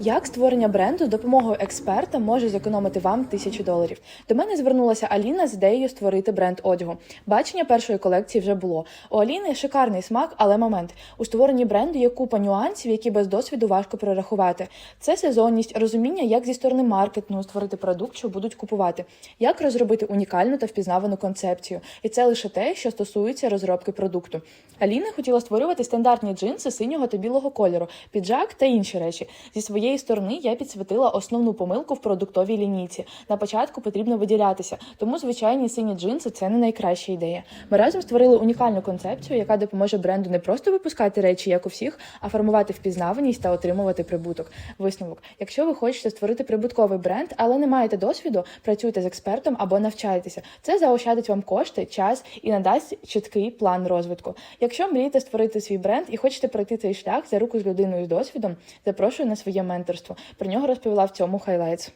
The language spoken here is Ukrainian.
Як створення бренду з допомогою експерта може зекономити вам тисячу доларів? До мене звернулася Аліна з ідеєю створити бренд одягу. Бачення першої колекції вже було. У Аліни шикарний смак, але момент у створенні бренду є купа нюансів, які без досвіду важко прорахувати. Це сезонність, розуміння, як зі сторони маркетингу створити продукт, що будуть купувати, як розробити унікальну та впізнавану концепцію. І це лише те, що стосується розробки продукту. Аліна хотіла створювати стандартні джинси синього та білого кольору, піджак та інші речі. Зі своєї сторони я підсвітила основну помилку в продуктовій лінійці. На початку потрібно виділятися, тому звичайні сині джинси це не найкраща ідея. Ми разом створили унікальну концепцію, яка допоможе бренду не просто випускати речі, як у всіх, а формувати впізнаваність та отримувати прибуток. Висновок: якщо ви хочете створити прибутковий бренд, але не маєте досвіду, працюйте з експертом або навчайтеся. Це заощадить вам кошти, час і надасть чіткий план розвитку. Якщо мрієте створити свій бренд і хочете пройти цей шлях за руку з людиною з досвідом, запрошую на своє менторство. Про нього розповіла в цьому хайлайтс.